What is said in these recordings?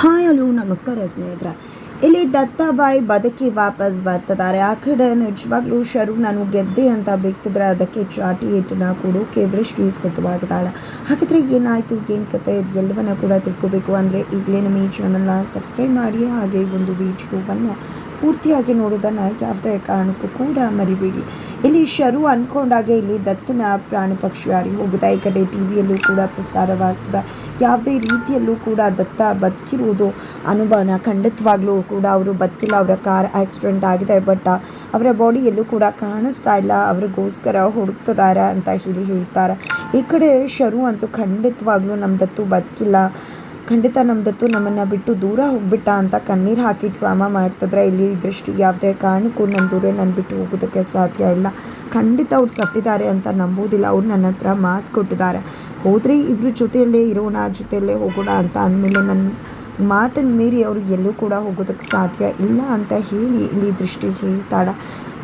Hi, hello, ನಮಸ್ಕಾರ ಸ್ನೇಹಿತರೆ. ಇಲ್ಲಿ ದತ್ತಾಬಾಯಿ ಬದುಕಿ ವಾಪಸ್ ಬರ್ತಿದ್ದಾರೆ. ಆ ಕಡೆ ನಿಜವಾಗ್ಲೂ ಶರು ನಾನು ಗೆದ್ದೆ ಅಂತ ಬಿಕ್ತಿದ್ರೆ ಅದಕ್ಕೆ ಚಾಟಿ ಹಿಟ್ಟನ್ನ ಕೊಡೋಕೆ ದೃಷ್ಟಿ ಸಿದ್ಧವಾಗಿದ್ದಾಳೆ ಹಾಗಿದ್ರೆ ಏನಾಯಿತು? ಏನು ಕತೆ? ಎಲ್ಲವನ್ನ ಕೂಡ ತಿಳ್ಕೊಬೇಕು. ಅಂದರೆ ಈಗಲೇ ನಮ್ಮ ಈ ಚಾನಲ್ನ ಸಬ್ಸ್ಕ್ರೈಬ್ ಮಾಡಿ. ಹಾಗೆ ಒಂದು ವಿಡಿಯೋವನ್ನು ಪೂರ್ತಿಯಾಗಿ ನೋಡೋದನ್ನು ಯಾವುದೇ ಕಾರಣಕ್ಕೂ ಕೂಡ ಮರಿಬೇಡಿ. ಇಲ್ಲಿ ಶರು ಅಂದ್ಕೊಂಡಾಗೆ ಇಲ್ಲಿ ದತ್ತನ ಪ್ರಾಣಿ ಪಕ್ಷಿ ಪಕ್ಷಿಯಾರಿ ಹೋಗಿದೆ ಈ ಕಡೆ ಟಿ ವಿಯಲ್ಲೂ ಕೂಡ ಪ್ರಸಾರವಾಗ್ತದೆ. ಯಾವುದೇ ರೀತಿಯಲ್ಲೂ ಕೂಡ ದತ್ತ ಬದುಕಿರುವುದು ಅನುಭವನ ಖಂಡಿತವಾಗ್ಲೂ ಕೂಡ ಅವರು ಬದುಕಿಲ್ಲ, ಅವರ ಕಾರ್ ಆಕ್ಸಿಡೆಂಟ್ ಆಗಿದೆ, ಬಟ್ ಅವರ ಬಾಡಿ ಎಲ್ಲೂ ಕೂಡ ಕಾಣಿಸ್ತಾ ಇಲ್ಲ, ಅವ್ರಿಗೋಸ್ಕರ ಹುಡುಕ್ತಿದ್ದಾರೆ ಅಂತ ಹೇಳಿ ಹೇಳ್ತಾರೆ. ಈ ಕಡೆ ಶರು ಅಂತೂ ಖಂಡಿತವಾಗ್ಲೂ ನಮ್ಮ ದತ್ತು ಬದುಕಿಲ್ಲ. ಖಂಡಿತ ನಮ್ದತ್ತು ನಮ್ಮನ್ನು ಬಿಟ್ಟು ದೂರ ಹೋಗ್ಬಿಟ್ಟ ಅಂತ ಕಣ್ಣೀರು ಹಾಕಿ ಡ್ರಾಮಾ ಮಾಡ್ತಿದ್ರೆ ಇಲ್ಲಿ ದೃಷ್ಟಿ ಯಾವುದೇ ಕಾರಣಕ್ಕೂ ನಮ್ಮ ದೂರ ನನ್ನ ಬಿಟ್ಟು ಹೋಗೋದಕ್ಕೆ ಸಾಧ್ಯ ಇಲ್ಲ. ಖಂಡಿತ ಅವ್ರು ಸತ್ತಿದ್ದಾರೆ ಅಂತ ನಂಬೋದಿಲ್ಲ ಅವ್ರು ನನ್ನ ಹತ್ರ ಮಾತು ಕೊಟ್ಟಿದ್ದಾರೆ. ಹೋದರೆ ಇಬ್ಬರ ಜೊತೆಯಲ್ಲೇ ಇರೋಣ, ಜೊತೆಯಲ್ಲೇ ಹೋಗೋಣ ಅಂತ ಅಂದಮೇಲೆ ನನ್ನ ಮಾತನ್ನು ಮೀರಿ ಅವರು ಎಲ್ಲೂ ಕೂಡ ಹೋಗೋದಕ್ಕೆ ಸಾಧ್ಯ ಇಲ್ಲ ಅಂತ ಹೇಳಿ ಇಲ್ಲಿ ದೃಷ್ಟಿ ಹೇಳ್ತಾಳೆ.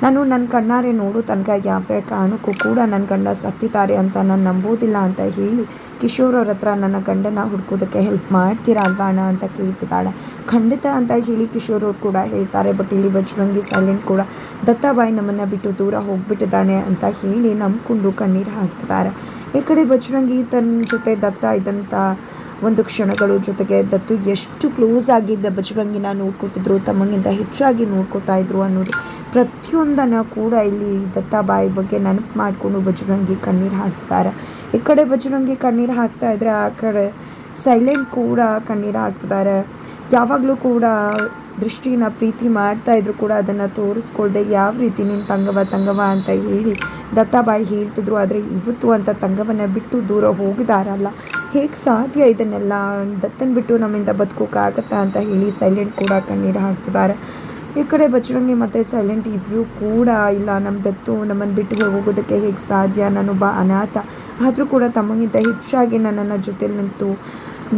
ನಾನು ನನ್ನ ಕಣ್ಣಾರೆ ನೋಡು ತನಕ ಯಾವುದೇ ಕಾರಣಕ್ಕೂ ಕೂಡ ನನ್ನ ಗಂಡ ಸತ್ತಿದ್ದಾರೆ ಅಂತ ನಾನು ನಂಬೋದಿಲ್ಲ ಅಂತ ಹೇಳಿ ಕಿಶೋರ್ ಅವ್ರ ಹತ್ರ ನನ್ನ ಗಂಡನ ಹುಡ್ಕೋದಕ್ಕೆ ಹೆಲ್ಪ್ ಮಾಡ್ತೀರಾ ಅಲ್ವಾ ಅಣ್ಣ ಅಂತ ಕೇಳ್ತಿದ್ದಾಳೆ. ಖಂಡಿತ ಅಂತ ಹೇಳಿ ಕಿಶೋರ್ ಅವ್ರು ಕೂಡ ಹೇಳ್ತಾರೆ ಬಟ್ ಇಲ್ಲಿ ಬಜರಂಗಿ ಸೈಲೆಂಟ್ ಕೂಡ ದತ್ತಾಬಾಯಿ ನಮ್ಮನ್ನು ಬಿಟ್ಟು ದೂರ ಹೋಗ್ಬಿಟ್ಟಿದ್ದಾನೆ ಅಂತ ಹೇಳಿ ನಂಬ್ಕೊಂಡು ಕಣ್ಣೀರು ಹಾಕ್ತಿದ್ದಾರೆ. ಈ ಕಡೆ ಬಜರಂಗಿ ತನ್ನ ಜೊತೆ ದತ್ತ ಇದ್ದಂಥ ಒಂದು ಕ್ಷಣಗಳು ಜೊತೆಗೆ ದತ್ತು ಎಷ್ಟು ಕ್ಲೋಸ್ ಆಗಿದ್ದ ಬಜರಂಗಿನ ನೋಡ್ಕೋತಿದ್ರು ತಮ್ಮಗಿಂತ ಹೆಚ್ಚಾಗಿ ನೋಡ್ಕೋತಾ ಇದ್ರು ಅನ್ನೋದು. ಪ್ರತಿಯೊಂದನ್ನು ಕೂಡ ಇಲ್ಲಿ ದತ್ತಾಬಾಯಿ ಬಗ್ಗೆ ನೆನಪು ಮಾಡಿಕೊಂಡು ಬಜರಂಗಿ ಕಣ್ಣೀರು ಹಾಕ್ತಾರೆ. ಈ ಕಡೆ ಬಜರಂಗಿ ಕಣ್ಣೀರು ಹಾಕ್ತಾ ಇದ್ರೆ, ಆ ಕಡೆ ಸೈಲೆಂಟ್ ಕೂಡ ಕಣ್ಣೀರು ಹಾಕ್ತಿದ್ದಾರೆ. ಯಾವಾಗಲೂ ಕೂಡ ದೃಷ್ಟಿನ ಪ್ರೀತಿ ಮಾಡ್ತಾ ಇದ್ರು ಕೂಡ ಅದನ್ನು ತೋರಿಸ್ಕೊಳ್ದೆ ಯಾವ ರೀತಿ ನೀನು ತಂಗವ ತಂಗವ ಅಂತ ಹೇಳಿ ದತ್ತಾಬಾಯಿ ಹೇಳ್ತಿದ್ರು. ಆದರೆ ಇವತ್ತು ಅಂತ ತಂಗವನ್ನು ಬಿಟ್ಟು ದೂರ ಹೋಗಿದಾರಲ್ಲ, ಹೇಗೆ ಸಾಧ್ಯ ಇದನ್ನೆಲ್ಲ? ದತ್ತನ ಬಿಟ್ಟು ನಮ್ಮಿಂದ ಬದುಕೋಕ್ಕಾಗತ್ತಾ ಅಂತ ಹೇಳಿ ಸೈಲೆಂಟ್ ಕೂಡ ಕಣ್ಣೀರು ಹಾಕ್ತಿದ್ದಾರೆ ಈ ಕಡೆ ಬಚ್ಚರಂಗಿ ಮತ್ತು ಸೈಲೆಂಟ್ ಇಬ್ಬರು ಕೂಡ ಇಲ್ಲ. ನಮ್ಮ ದತ್ತು ನಮ್ಮನ್ನು ಬಿಟ್ಟು ಹೋಗೋದಕ್ಕೆ ಹೇಗೆ ಸಾಧ್ಯ? ನಾನೊಬ್ಬ ಅನಾಥ. ಆದರೂ ಕೂಡ ತಮಗಿಂತ ಹೆಚ್ಚಾಗಿ ನನ್ನನ್ನು ಜೊತೆಲಿ ನಿಂತು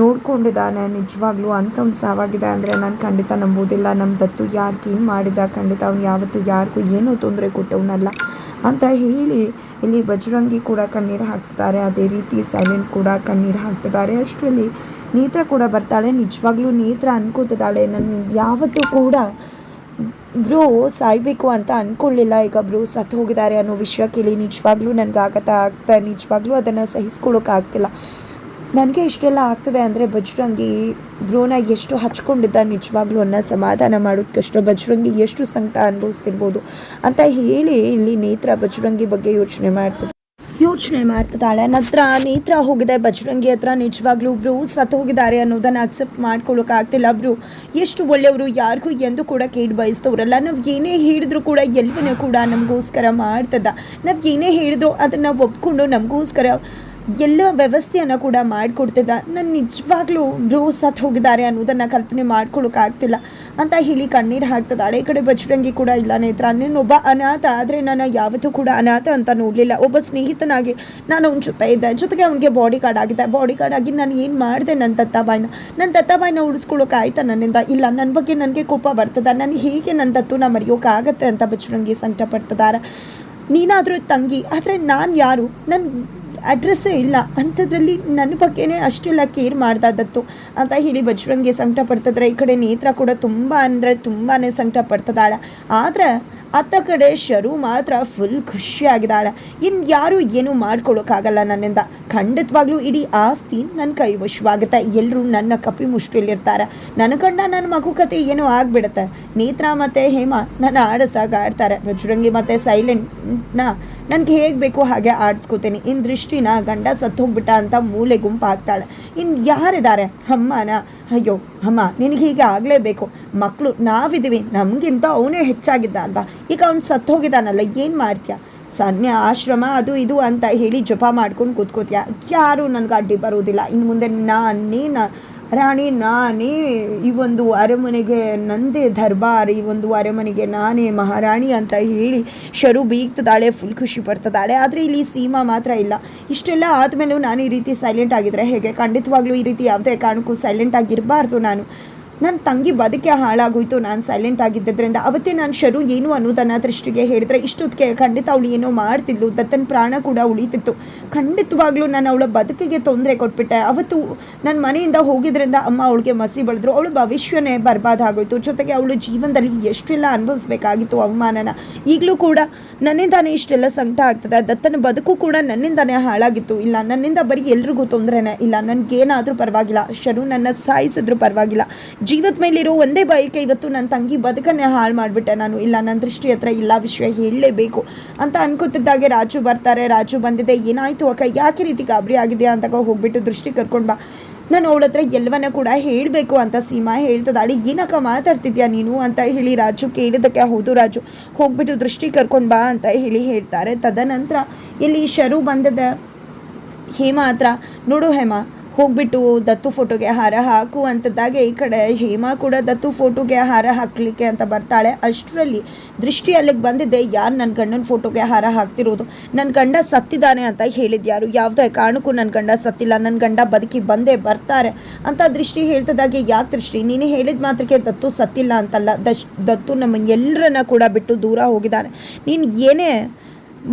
ನೋಡ್ಕೊಂಡಿದ್ದಾನೆ. ನಿಜವಾಗ್ಲೂ ಒಂದು ಸಾವಾಗಿದೆ ಅಂದರೆ ನಾನು ಖಂಡಿತ ನಂಬೋದಿಲ್ಲ ನಮ್ಮ ದತ್ತು ಯಾರಿಗೆ ಏನು ಮಾಡಿದ? ಖಂಡಿತ ಅವ್ನು ಯಾವತ್ತೂ ಯಾರಿಗೂ ಏನೂ ತೊಂದರೆ ಕೊಟ್ಟವನಲ್ಲ ಅಂತ ಹೇಳಿ ಇಲ್ಲಿ ಬಜರಂಗಿ ಕೂಡ ಕಣ್ಣೀರು ಹಾಕ್ತಿದ್ದಾರೆ. ಅದೇ ರೀತಿ ಸೈಲೆಂಟ್ ಕೂಡ ಕಣ್ಣೀರು ಹಾಕ್ತಿದ್ದಾರೆ. ಅಷ್ಟರಲ್ಲಿ ನೇತ್ರ ಕೂಡ ಬರ್ತಾಳೆ. ನಿಜವಾಗ್ಲೂ ನೇತ್ರ ಅನ್ಕೋತಿದ್ದಾಳೆ. ನಾನು ಯಾವತ್ತೂ ಕೂಡ ಬ್ರೋ ಸಾಯ್ಬೇಕು ಅಂತ ಅಂದ್ಕೊಳ್ಳಿಲ್ಲ ಈಗ ಬ್ರೋ ಸತ್ತು ಹೋಗಿದ್ದಾರೆ ಅನ್ನೋ ವಿಷಯ ಕೇಳಿ ನಿಜವಾಗ್ಲೂ ನನಗೆ ಆಗತ್ತಾ ಆಗ್ತಾ, ನಿಜವಾಗ್ಲೂ ಅದನ್ನು ಸಹಿಸ್ಕೊಳ್ಳೋಕ್ಕಾಗ್ತಿಲ್ಲ ನನಗೆ ಇಷ್ಟೆಲ್ಲ ಆಗ್ತದೆ ಅಂದರೆ ಬಜರಂಗಿ ಭ್ರೂಣ ಎಷ್ಟು ಹಚ್ಕೊಂಡಿದ್ದ ನಿಜವಾಗ್ಲೂ ಅನ್ನ ಸಮಾಧಾನ ಮಾಡೋದಕ್ಕಷ್ಟು ಬಜರಂಗಿ ಎಷ್ಟು ಸಂಕಟ ಅನುಭವಿಸ್ತಿರ್ಬೋದು ಅಂತ ಹೇಳಿ ಇಲ್ಲಿ ನೇತ್ರ ಬಜರಂಗಿ ಬಗ್ಗೆ ಯೋಚನೆ ಮಾಡ್ತದೆ ಯೋಚನೆ ಮಾಡ್ತಿದ್ದಾಳೆ. ನಂತರ ನೇತ್ರ ಹೋಗಿದೆ. ಬಜರಂಗಿ ಹತ್ರ ನಿಜವಾಗ್ಲೂ ಒಬ್ರು ಸತ್ತು ಹೋಗಿದ್ದಾರೆ ಅನ್ನೋದನ್ನು ಅಕ್ಸೆಪ್ಟ್ ಮಾಡ್ಕೊಳ್ಳೋಕ್ಕಾಗ್ತಿಲ್ಲ ಬ್ರು ಎಷ್ಟು ಒಳ್ಳೆಯವರು ಯಾರಿಗೂ ಎಂದು ಕೂಡ ಕೇಳಿ ಬಯಸ್ತವ್ರಲ್ಲ. ನಾವು ಏನೇ ಹೇಳಿದ್ರು ಕೂಡ ಎಲ್ಲವನ್ನೂ ಕೂಡ ನಮಗೋಸ್ಕರ ಮಾಡ್ತದ. ನಾವು ಏನೇ ಹೇಳಿದ್ರು ಅದನ್ನು ಒಪ್ಕೊಂಡು ನಮಗೋಸ್ಕರ ಎಲ್ಲ ವ್ಯವಸ್ಥೆಯನ್ನು ಕೂಡ ಮಾಡಿಕೊಡ್ತಿದ್ದ. ನಾನು ನಿಜವಾಗ್ಲೂ ಬ್ರೋ ಸತ್ ಹೋಗಿದ್ದಾರೆ ಅನ್ನೋದನ್ನು ಕಲ್ಪನೆ ಮಾಡ್ಕೊಳ್ಳೋಕ್ಕಾಗ್ತಿಲ್ಲ ಅಂತ ಹೇಳಿ ಕಣ್ಣೀರು ಹಾಕ್ತಿದ್ದಾಳೆ ಈ ಕಡೆ ಬಜರಂಗಿ ಕೂಡ ಇಲ್ಲ ನೇತ್ರ. ಒಬ್ಬ ಅನಾಥ ಆದರೆ ನಾನು ಯಾವತ್ತೂ ಕೂಡ ಅನಾಥ ಅಂತ ನೋಡಲಿಲ್ಲ. ಒಬ್ಬ ಸ್ನೇಹಿತನಾಗಿ ನಾನು ಅವ್ನ ಜೊತೆ ಇದ್ದೆ. ಜೊತೆಗೆ ಅವನಿಗೆ ಬಾಡಿ ಕಾರ್ಡ್ ಆಗಿದ್ದೆ. ಬಾಡಿ ಕಾರ್ಡ್ ಆಗಿ ನಾನು ಏನು ಮಾಡಿದೆ ನನ್ನ ದತ್ತಾಬಾಯಿನ? ನನ್ನ ದತ್ತಾಬಾಯಿನ ಉಳಿಸ್ಕೊಳ್ಳೋಕ್ಕಾಯ್ತಾ ನನ್ನಿಂದ? ಇಲ್ಲ ನನ್ನ ಬಗ್ಗೆ ನನಗೆ ಕೋಪ ಬರ್ತದೆ. ನಾನು ಹೇಗೆ ನನ್ನ ತತ್ತುನ ಮರೆಯೋಕ್ಕಾಗತ್ತೆ ಅಂತ ಬಜರಂಗಿ ಸಂಕಟ ಪಡ್ತಿದ್ದಾರೆ ನೀನಾದರೂ ತಂಗಿ, ಆದರೆ ನಾನು ಯಾರು? ನನ್ನ ಅಡ್ರೆಸ್ಸೇ ಇಲ್ಲ. ಅಂಥದ್ರಲ್ಲಿ ನನ್ನ ಬಗ್ಗೆನೇ ಅಷ್ಟೆಲ್ಲ ಕೇರ್ ಮಾಡ್ದಾದತ್ತು. ಅಂತ ಹೇಳಿ ಬಜರಂಗಿ ಸಂಕಟ ಪಡ್ತಿದ್ರೆ ಈ ಕಡೆ ನೇತ್ರ ಕೂಡ ತುಂಬ ಅಂದರೆ ತುಂಬಾ ಸಂಕಟ ಪಡ್ತದಾಳೆ ಆದರೆ ಅತ್ತ ಕಡೆ ಶರು ಮಾತ್ರ ಫುಲ್ ಖುಷಿಯಾಗಿದ್ದಾಳೆ. ಇನ್ನು ಯಾರೂ ಏನೂ ಮಾಡ್ಕೊಳ್ಳೋಕ್ಕಾಗಲ್ಲ ನನ್ನಿಂದ. ಖಂಡಿತವಾಗ್ಲೂ ಇಡೀ ಆಸ್ತಿ ನನ್ನ ಕೈ ವಶವಾಗುತ್ತೆ. ಎಲ್ಲರೂ ನನ್ನ ಕಪಿ ಮುಷ್ಟಿಲಿರ್ತಾರೆ ನನ್ನ ಕಂಡ ನನ್ನ ಮಗು ಕತೆ ಏನೋ ಆಗಿಬಿಡುತ್ತೆ. ನೇತ್ರ ಮತ್ತು ಹೇಮ ನನ್ನ ಆಡಿಸಾಗ ಆಡ್ತಾರೆ. ಬಜರಂಗಿ ಮತ್ತು ಸೈಲೆಂಟ್ನ ನನಗೆ ಹೇಗೆ ಬೇಕು ಹಾಗೆ ಆಡಿಸ್ಕೋತೀನಿ. ಇನ್ನು ದೃಷ್ಟಿನ ಗಂಡ ಸತ್ತು ಹೋಗ್ಬಿಟ್ಟ ಅಂತ ಮೂಲೆ ಗುಂಪು ಇನ್ ಯಾರಿದ್ದಾರೆ? ಅಮ್ಮನ? ಅಯ್ಯೋ, ಅಮ್ಮ, ನಿನಗೆ ಹೀಗೆ ಆಗಲೇಬೇಕು. ಮಕ್ಕಳು ನಾವಿದ್ದೀವಿ. ನಮಗಿಂತ ಅವನೇ ಹೆಚ್ಚಾಗಿದ್ದ ಅಂತ ಈಗ ಅವ್ನು ಸತ್ತು ಹೋಗಿದ್ದಾನಲ್ಲ ಏನು ಮಾಡ್ತೀಯ? ಸನ್ಯ ಆಶ್ರಮ, ಅದು ಇದು ಅಂತ ಹೇಳಿ ಜಪ ಮಾಡ್ಕೊಂಡು ಕೂತ್ಕೋತೀಯ? ಯಾರು ನನಗೆ ಅಡ್ಡಿ ಬರೋದಿಲ್ಲ ಇನ್ನು ಮುಂದೆ ನಾನೇ ನ ರಾಣಿ, ನಾನೇ ಈ ಒಂದು ಅರಮನೆಗೆ ನಂದೇ ದರ್ಬಾರ್, ಈ ಒಂದು ಅರಮನೆಗೆ ನಾನೇ ಮಹಾರಾಣಿ ಅಂತ ಹೇಳಿ ಶರು ಬೀಗ್ತದಾಳೆ, ಫುಲ್ ಖುಷಿ ಪಡ್ತದಾಳೆ. ಆದರೆ ಇಲ್ಲಿ ಸೀಮಾ ಮಾತ್ರ ಇಲ್ಲ. ಇಷ್ಟೆಲ್ಲ ಆದಮೇಲೂ ನಾನು ಈ ರೀತಿ ಸೈಲೆಂಟ್ ಆಗಿದ್ರೆ ಹೇಗೆ? ಖಂಡಿತವಾಗ್ಲೂ ಈ ರೀತಿ ಯಾವುದೇ ಕಾರಣಕ್ಕೂ ಸೈಲೆಂಟ್ ಆಗಿರಬಾರ್ದು ನಾನು. ನನ್ನ ತಂಗಿ ಬದುಕೆ ಹಾಳಾಗೋಯ್ತು, ನಾನು ಸೈಲೆಂಟ್ ಆಗಿದ್ದರಿಂದ ಅವತ್ತೇ ನಾನು ಶರು ಏನು ಅನ್ನೋದನ್ನ ದೃಷ್ಟಿಗೆ ಹೇಳಿದ್ರೆ, ಇಷ್ಟೊತ್ತಿಗೆ ಖಂಡಿತ ಅವಳು ಏನೋ ಮಾಡ್ತಿದ್ಲು, ದತ್ತನ ಪ್ರಾಣ ಕೂಡ ಉಳಿತಿತ್ತು. ಖಂಡಿತವಾಗ್ಲೂ ನಾನು ಅವಳ ಬದುಕಿಗೆ ತೊಂದರೆ ಕೊಟ್ಬಿಟ್ಟೆ. ಅವತ್ತು ನನ್ನ ಮನೆಯಿಂದ ಹೋಗಿದ್ರಿಂದ ಅಮ್ಮ ಅವಳಿಗೆ ಮಸಿ ಬಳಿದ್ರು. ಅವಳು ಭವಿಷ್ಯನೇ ಬರ್ಬಾದಾಗೋಯ್ತು. ಜೊತೆಗೆ ಅವಳು ಜೀವನದಲ್ಲಿ ಎಷ್ಟೆಲ್ಲ ಅನುಭವಿಸ್ಬೇಕಾಗಿತ್ತು ಅವಮಾನನ. ಈಗಲೂ ಕೂಡ ನನ್ನಿಂದಾನೇ ಇಷ್ಟೆಲ್ಲ ಸಂಕಟ ಆಗ್ತದೆ. ದತ್ತನ ಬದುಕು ಕೂಡ ನನ್ನಿಂದಾನೇ ಹಾಳಾಗಿತ್ತು. ಇಲ್ಲ, ನನ್ನಿಂದ ಬರೀ ಎಲ್ರಿಗೂ ತೊಂದರೆನೇ ಇಲ್ಲ. ನನಗೇನಾದರೂ ಪರವಾಗಿಲ್ಲ. ಶರು ನನ್ನ ಸಾಯಿಸಿದ್ರು ಪರವಾಗಿಲ್ಲ. ಜೀವದ ಮೇಲಿರೋ ಒಂದೇ ಬಯಕೆ ಇವತ್ತು ನನ್ನ ತಂಗಿ ಬದುಕನ್ನೇ ಹಾಳು ಮಾಡಿಬಿಟ್ಟೆ. ನಾನು ಇಲ್ಲ ನನ್ನ ದೃಷ್ಟಿ ಹತ್ರ ಇಲ್ಲ ವಿಷಯ ಹೇಳಲೇಬೇಕು ಅಂತ ಅನ್ಕೋತಿದ್ದಾಗೆ ರಾಜು ಬರ್ತಾರೆ. ರಾಜು ಬಂದಿದೆ. ಏನಾಯ್ತು ಅಕ್ಕ? ಯಾಕೆ ರೀತಿ ಗಾಬರಿ ಆಗಿದೆಯಾ ಅಂತ ಹೋಗ್ಬಿಟ್ಟು ದೃಷ್ಟಿ ಕರ್ಕೊಂಡು ಬಾ. ನಾನು ಅವಳ ಹತ್ರ ಎಲ್ಲವನ್ನ ಕೂಡ ಹೇಳಬೇಕು ಅಂತ ಸೀಮಾ ಹೇಳ್ತದಾಳೆ ಏನಕ್ಕ ಮಾತಾಡ್ತಿದ್ಯಾ ನೀನು ಅಂತ ಹೇಳಿ ರಾಜು ಕೇಳಿದಕ್ಕೆ ಹೌದು ರಾಜು, ಹೋಗ್ಬಿಟ್ಟು ದೃಷ್ಟಿ ಕರ್ಕೊಂಡು ಬಾ ಅಂತ ಹೇಳಿ ಹೇಳ್ತಾರೆ. ತದನಂತರ ಇಲ್ಲಿ ಶರು ಬಂದಿದೆ. ಹೇಮಾ ಹತ್ರ. ನೋಡು ಹೇಮಾ ಹೋಗ್ಬಿಟ್ಟು ದತ್ತು ಫೋಟೋಗೆ ಹಾರ ಹಾಕು ಈ ಕಡೆ ಹೇಮಾ ಕೂಡ ದತ್ತು ಫೋಟೋಗೆ ಹಾರ ಹಾಕಲಿಕ್ಕೆ ಅಂತ ಬರ್ತಾಳೆ. ಅಷ್ಟರಲ್ಲಿ ದೃಷ್ಟಿ ಅಲ್ಲಿಗೆ ಬಂದಿದ್ದೆ. ಯಾರು ನನ್ನ ಗಂಡನ ಫೋಟೋಗೆ ಹಾರ ಹಾಕ್ತಿರೋದು? ನನ್ನ ಗಂಡ ಸತ್ತಿದ್ದಾನೆ ಅಂತ ಹೇಳಿದ್ಯಾರು ಯಾವುದೇ ಕಾರಣಕ್ಕೂ ನನ್ನ ಗಂಡ ಸತ್ತಿಲ್ಲ. ನನ್ನ ಗಂಡ ಬದುಕಿ ಬಂದೇ ಬರ್ತಾರೆ ಅಂತ ದೃಷ್ಟಿ ಹೇಳ್ತದಾಗೆ ಯಾಕೆ ದೃಷ್ಟಿ? ನೀನು ಹೇಳಿದ ಮಾತ್ರಕ್ಕೆ ದತ್ತು ಸತ್ತಿಲ್ಲ ಅಂತಲ್ಲ. ದಶ್ ದತ್ತು ನಮ್ಮ ಎಲ್ಲರನ್ನ ಕೂಡ ಬಿಟ್ಟು ದೂರ ಹೋಗಿದ್ದಾನೆ. ನೀನು ಏನೇ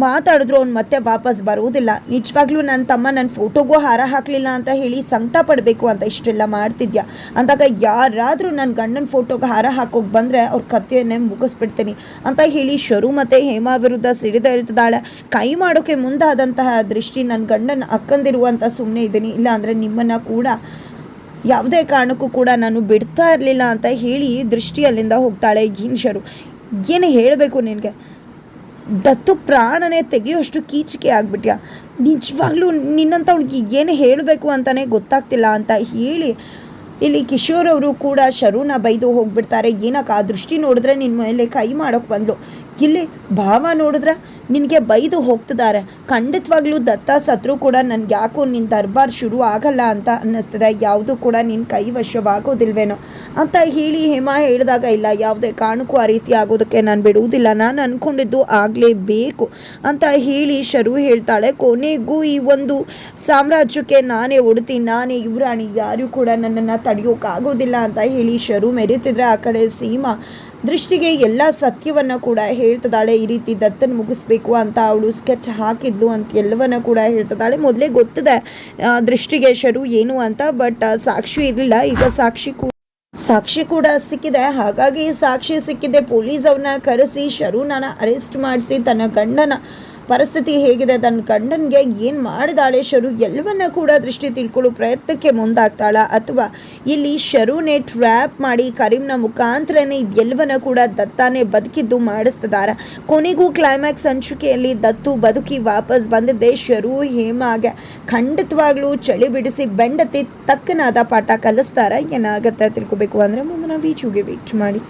ಮಾತಾಡಿದ್ರು, ಅವ್ನು ಮತ್ತೆ ವಾಪಸ್ ಬರುವುದಿಲ್ಲ. ನಿಜವಾಗ್ಲೂ ನನ್ನ ತಮ್ಮ ನನ್ನ ಫೋಟೋಗೂ ಹಾರ ಹಾಕಲಿಲ್ಲ ಅಂತ ಹೇಳಿ ಸಂಕಟ ಪಡಬೇಕು ಅಂತ ಇಷ್ಟೆಲ್ಲ ಮಾಡ್ತಿದ್ಯಾ? ಅಂದಾಗ ಯಾರಾದರೂ ನನ್ನ ಗಂಡನ ಫೋಟೋಗೆ ಹಾರ ಹಾಕೋಕೆ ಬಂದರೆ ಅವ್ರ ಕಥೆಯನ್ನೇ ಮುಗಿಸ್ಬಿಡ್ತೀನಿ ಅಂತ ಹೇಳಿ ಶರು ಮತ್ತು ಹೇಮಾ ವಿರುದ್ಧ ಸಿಡಿದ ಕೈ ಮಾಡೋಕ್ಕೆ ಮುಂದಾದಂತಹ ದೃಷ್ಟಿ ನನ್ನ ಗಂಡನ ಅಕ್ಕಂದಿರುವಂಥ ಸುಮ್ಮನೆ ಇದ್ದೀನಿ. ಇಲ್ಲ ಅಂದರೆ ನಿಮ್ಮನ್ನು ಕೂಡ, ಯಾವುದೇ ಕಾರಣಕ್ಕೂ ಕೂಡ ನಾನು ಬಿಡ್ತಾ ಇರಲಿಲ್ಲ ಅಂತ ಹೇಳಿ ದೃಷ್ಟಿ ಅಲ್ಲಿಂದ ಹೋಗ್ತಾಳೆ ಈಗಿನ ಶರು. ಏನು ಹೇಳಬೇಕು ನಿನಗೆ? ದತ್ತು ಪ್ರಾಣನೇ ತೆಗೆಯುವಷ್ಟು ಕೀಚಿಕೆ ಆಗ್ಬಿಟ್ಯಾ? ನಿಜವಾಗ್ಲೂ ನಿನ್ನಂಥವ್ಳಿಗೆ ಏನು ಹೇಳಬೇಕು ಅಂತಲೇ ಗೊತ್ತಾಗ್ತಿಲ್ಲ ಅಂತ ಹೇಳಿ ಇಲ್ಲಿ ಕಿಶೋರ್ ಅವರು ಕೂಡ ಶರುನ ಬೈದು ಹೋಗ್ಬಿಡ್ತಾರೆ. ಏನಕ್ಕೆ, ಆ ದೃಷ್ಟಿ ನೋಡಿದ್ರೆ ನಿನ್ನ ಮೇಲೆ ಕೈ ಮಾಡೋಕೆ ಬಂದ್ಲು. ಇಲ್ಲಿ ಭಾವ ನೋಡಿದ್ರೆ ನಿನಗೆ ಬೈದು ಹೋಗ್ತಿದ್ದಾರೆ. ಖಂಡಿತವಾಗ್ಲೂ ದತ್ತ ಸತ್ರು ಕೂಡ ನನಗೆ ಯಾಕೋ ನಿನ್ನ ದರ್ಬಾರ್ ಶುರು ಆಗಲ್ಲ ಅಂತ ಅನ್ನಿಸ್ತದೆ. ಯಾವುದು ಕೂಡ ನಿನ್ನ ಕೈ ವಶವಾಗೋದಿಲ್ವೇನೋ? ಅಂತ ಹೇಳಿ ಹೇಮಾ ಹೇಳಿದಾಗ, ಇಲ್ಲ, ಯಾವುದೇ ಕಾರಣಕ್ಕೂ ಆ ರೀತಿ ಆಗೋದಕ್ಕೆ ನಾನು ಬಿಡುವುದಿಲ್ಲ. ನಾನು ಅಂದ್ಕೊಂಡಿದ್ದು ಆಗಲೇಬೇಕು ಅಂತ ಹೇಳಿ ಶರು ಹೇಳ್ತಾಳೆ. ಕೊನೆಗೂ ಈ ಒಂದು ಸಾಮ್ರಾಜ್ಯಕ್ಕೆ ನಾನೇ ಉಡ್ತೀನಿ ನಾನೇ ಯುವರಾಣಿ. ಯಾರೂ ಕೂಡ ನನ್ನನ್ನು ತಡೆಯೋಕ್ಕಾಗೋದಿಲ್ಲ ಅಂತ ಹೇಳಿ ಶರು ಮೆರೆತಿದ್ರೆ ಆ ಕಡೆ ಸೀಮಾ ದೃಷ್ಟಿಗೆ ಎಲ್ಲ ಸತ್ಯವನ್ನು ಕೂಡ ಹೇಳ್ತದಾಳೆ ಈ ರೀತಿ ದತ್ತನ ಮುಗಿಸ್ಬೇಕು ಅಂತ ಅವಳು ಸ್ಕೆಚ್ ಹಾಕಿದ್ಲು ಅಂತ ಎಲ್ಲವನ್ನು ಕೂಡ ಹೇಳ್ತದಾಳೆ ಮೊದಲೇ ಗೊತ್ತಿದೆ ದೃಷ್ಟಿಗೆ ಶರು ಏನು ಅಂತ ಬಟ್ ಸಾಕ್ಷಿ ಇರಲಿಲ್ಲ. ಈಗ ಸಾಕ್ಷಿ ಕೂಡ ಸಾಕ್ಷಿ ಕೂಡ ಸಿಕ್ಕಿದೆ. ಹಾಗಾಗಿ ಸಾಕ್ಷಿ ಸಿಕ್ಕಿದೆ. ಪೊಲೀಸ್ ಅವನ್ನ ಕರೆಸಿ, ಶರುನನ್ನ ಅರೆಸ್ಟ್ ಮಾಡಿಸಿ, ತನ್ನ ಗಂಡನ ಪರಿಸ್ಥಿತಿ ಹೇಗಿದೆ? ತನ್ನ ಗಂಡನಿಗೆ ಏನು ಮಾಡಿದಾಳೆ? ಶರು ಎಲ್ಲವನ್ನ ಕೂಡ ದೃಷ್ಟಿ ತಿಳ್ಕೊಳ್ಳೋ ಪ್ರಯತ್ನಕ್ಕೆ ಮುಂದಾಗ್ತಾಳ. ಅಥವಾ ಇಲ್ಲಿ ಶರುನೇ ಟ್ರ್ಯಾಪ್ ಮಾಡಿ ಕರೀಂನ ಮುಖಾಂತರನೇ ಇದೆಲ್ಲವನ್ನ ಕೂಡ ದತ್ತಾನೇ ಬದುಕಿದ್ದು ಮಾಡಿಸ್ತದಾರ. ಕೊನೆಗೂ ಕ್ಲೈಮ್ಯಾಕ್ಸ್ ಹಂಚಿಕೆಯಲ್ಲಿ ದತ್ತು ಬದುಕಿ ವಾಪಸ್ ಬಂದಿದ್ದೆ ಶರು ಹೇಮಾಗೆ ಖಂಡಿತವಾಗ್ಲೂ ಚಳಿ ಬಿಡಿಸಿ ಬೆಂಡತಿ ತಕ್ಕನಾದ ಪಾಠ ಕಲಿಸ್ತಾರ. ಏನಾಗತ್ತೆ ತಿಳ್ಕೊಬೇಕು ಅಂದರೆ ಮುಂದಿನ ವೀಡಿಯೋಗೆ ವೇಟ್ ಮಾಡಿ.